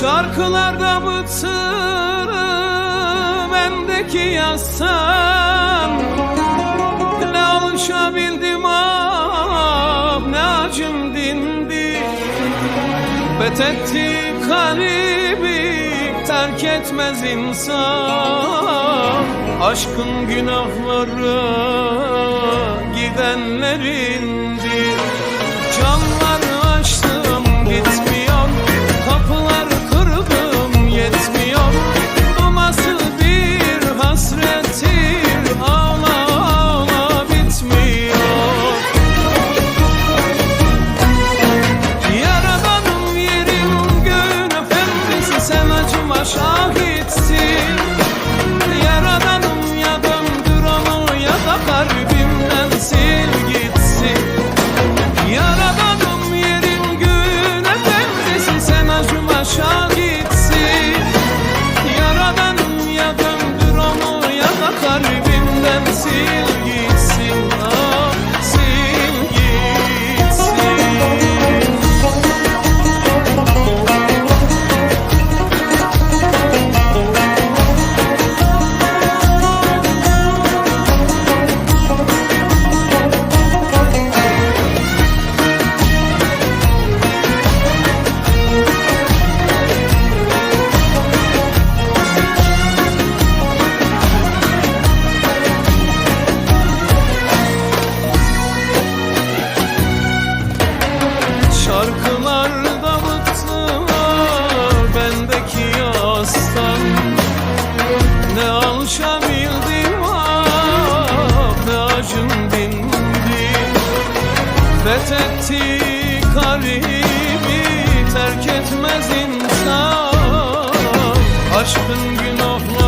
Şarkılarda bıktım bendeki yazsan. Ne alışabildim ah ne acım dindi. Fethetti kalbi terk etmez insan. Aşkın günahları gidenlerindir kalbimden sil gitsin. Yaradanım yerin göğün efendisi Sen acıma şahitsin Yaradanım ya döndür onu ya da kalbimden sil Şarkılarda bıktım ah, bendeki yastan Ne alışabildim ah ne acım dindi Fethetti kalbi terk etmez insan. Aşkın günahları